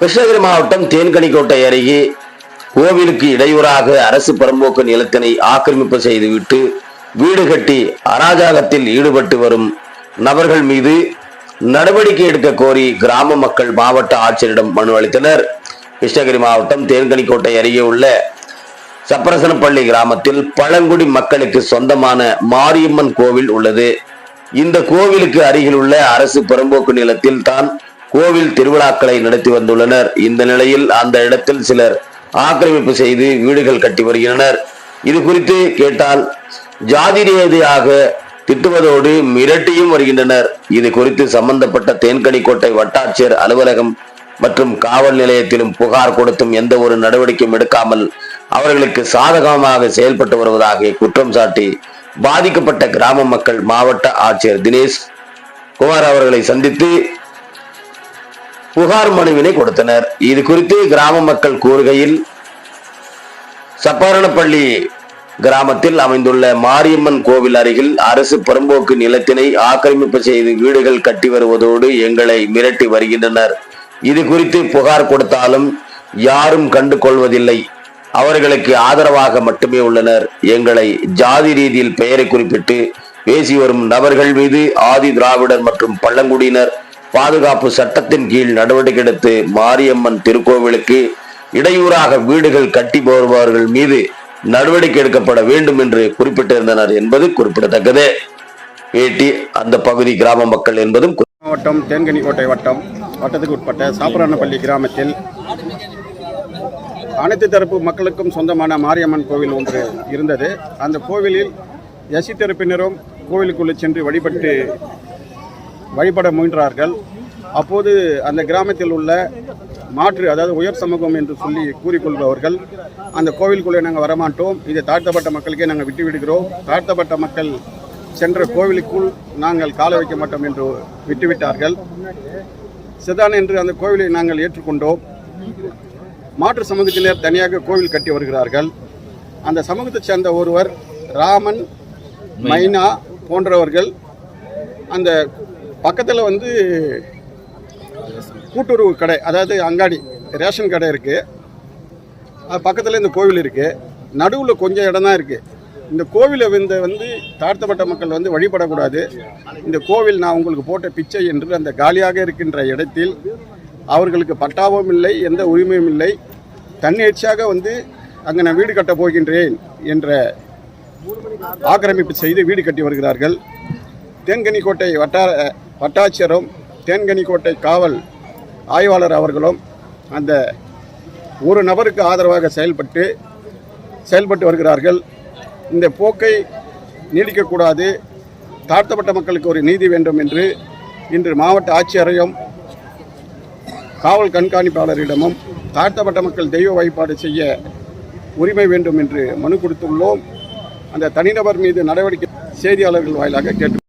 கிருஷ்ணகிரி மாவட்டம் தேன்கனிக்கோட்டை அருகே கோவிலுக்கு இடையூறாக அரசு பரம்போக்கு நிலத்தினை ஆக்கிரமிப்பு செய்துவிட்டு வீடு கட்டி அராஜகத்தில் ஈடுபட்டு வரும் நபர்கள் மீது நடவடிக்கை எடுக்க கோரி கிராம மக்கள் மாவட்ட ஆட்சியரிடம் மனு அளித்தனர். கிருஷ்ணகிரி மாவட்டம் தேன்கனிக்கோட்டை அருகே உள்ள சப்பரசனப்பள்ளி கிராமத்தில் பழங்குடி மக்களுக்கு சொந்தமான மாரியம்மன் கோவில் உள்ளது. இந்த கோவிலுக்கு அருகில் உள்ள அரசு பெரும்போக்கு நிலத்தில் தான் கோவில் திருவிழாக்களை நடத்தி வந்துள்ளனர். இந்த நிலையில் அந்த இடத்தில் சிலர் ஆக்கிரமிப்பு செய்து வீடுகள் கட்டி வருகின்றனர். இது குறித்து கேட்டால் ஜாதி ரீதியாக திட்டுவதோடு மிரட்டியும் வருகின்றனர். இது குறித்து சம்பந்தப்பட்ட தேன்கனிக்கோட்டை வட்டாட்சியர் அலுவலகம் மற்றும் காவல் நிலையத்திலும் புகார் கொடுத்தும் எந்த ஒரு நடவடிக்கையும் எடுக்காமல் அவர்களுக்கு சாதகமாக செயல்பட்டு வருவதாக குற்றம் சாட்டி பாதிக்கப்பட்ட கிராம மக்கள் மாவட்ட ஆட்சியர் தினேஷ் குமார் அவர்களை சந்தித்து புகார் மனுவினை கொடுத்தனர். இது குறித்து கிராம மக்கள் கூறுகையில் சப்பாரணப்பள்ளி கிராமத்தில் அமைந்துள்ள மாரியம்மன் கோவில் அருகில் அரசு புறம்போக்கு நிலத்தினை ஆக்கிரமிப்பு செய்து வீடுகள் கட்டி வருவதோடு எங்களை மிரட்டி வருகின்றனர். இது குறித்து புகார் கொடுத்தாலும் யாரும் கண்டு கொள்வதில்லை அவர்களுக்கு ஆதரவாக மட்டுமே உள்ளனர். எங்களை ஜாதி ரீதியில் பெயரை குறிப்பிட்டு பேசி வரும் நபர்கள் மீது ஆதி திராவிடர் மற்றும் பழங்குடியினர் பாதுகாப்பு சட்டத்தின் கீழ் நடவடிக்கை எடுத்து மாரியம்மன் திருக்கோவிலுக்கு இடையூறாக வீடுகள் கட்டி வருபவர்கள் மீது நடவடிக்கை எடுக்கப்பட வேண்டும் என்று குறிப்பிட்டிருந்தனர் என்பது குறிப்பிடத்தக்கது. ஏட்டி அந்த பகுதி கிராம மக்கள் என்பதும் மாவட்டம் தேன்கனிக்கோட்டை வட்டம் வட்டத்துக்கு உட்பட்ட சாப்பிரானப்பள்ளி கிராமத்தில் அனைத்து தரப்பு மக்களுக்கும் சொந்தமான மாரியம்மன் கோவில் ஒன்று இருந்தது. அந்த கோவிலில் எசி தரப்பினரும் கோவிலுக்குள்ளே சென்று வழிபட்டு வழிபட முயன்றார்கள். அப்போது அந்த கிராமத்தில் உள்ள மாற்று அதாவது உயர் சமூகம் என்று சொல்லி கூறிக்கொள்பவர்கள் அந்த கோவிலுக்குள்ளே நாங்கள் வரமாட்டோம். இதை தாழ்த்தப்பட்ட மக்களுக்கே நாங்கள் விட்டு விடுகிறோம் தாழ்த்தப்பட்ட மக்கள் சென்ற கோவிலுக்குள் நாங்கள் கால வைக்க மாட்டோம் என்று விட்டுவிட்டார்கள். சிதான் என்று அந்த கோவிலை நாங்கள் ஏற்றுக்கொண்டோம். மாற்று சமூகத்தினர் தனியாக கோவில் கட்டி வருகிறார்கள். அந்த சமூகத்தைச் சேர்ந்த ஒருவர் ராமன் மைனா போன்றவர்கள் அந்த பக்கத்தில் வந்து கூட்டுறவு கடை அதாவது அங்காடி ரேஷன் கடை இருக்குது அது பக்கத்தில் இந்த கோவில் இருக்குது நடுவில் கொஞ்சம் இடம் தான் இருக்குது இந்த கோவிலை வந்து வந்து தாழ்த்தப்பட்ட மக்கள் வந்து வழிபடக்கூடாது. இந்த கோவில் நான் உங்களுக்கு போட்ட பிச்சை என்று அந்த காலியாக இருக்கின்ற இடத்தில் அவர்களுக்கு பட்டாவும் இல்லை எந்த உரிமையும் இல்லை. தன்னிச்சையாக வந்து அங்கே நான் வீடு கட்டப் போகின்றேன் என்ற ஆக்கிரமிப்பு செய்து வீடு கட்டி வருகிறார்கள். தேன்கனிக்கோட்டை வட்டார வட்டாட்சியரும் தேன்கனிக்கோட்டை காவல் ஆய்வாளர் அவர்களும் அந்த ஒரு நபருக்கு ஆதரவாக செயல்பட்டு செயல்பட்டு வருகிறார்கள். இந்த போக்கை நீடிக்கக்கூடாது. தாழ்த்தப்பட்ட மக்களுக்கு ஒரு நீதி வேண்டும் என்று இன்று மாவட்ட ஆட்சியரையும் காவல் கண்காணிப்பாளரிடமும் தாழ்த்தப்பட்ட மக்கள் தெய்வ வழிபாடு செய்ய உரிமை வேண்டும் என்று மனு கொடுத்துள்ளோம். அந்த தனிநபர் மீது நடவடிக்கை செய்தியாளர்கள் வாயிலாக கேட்டு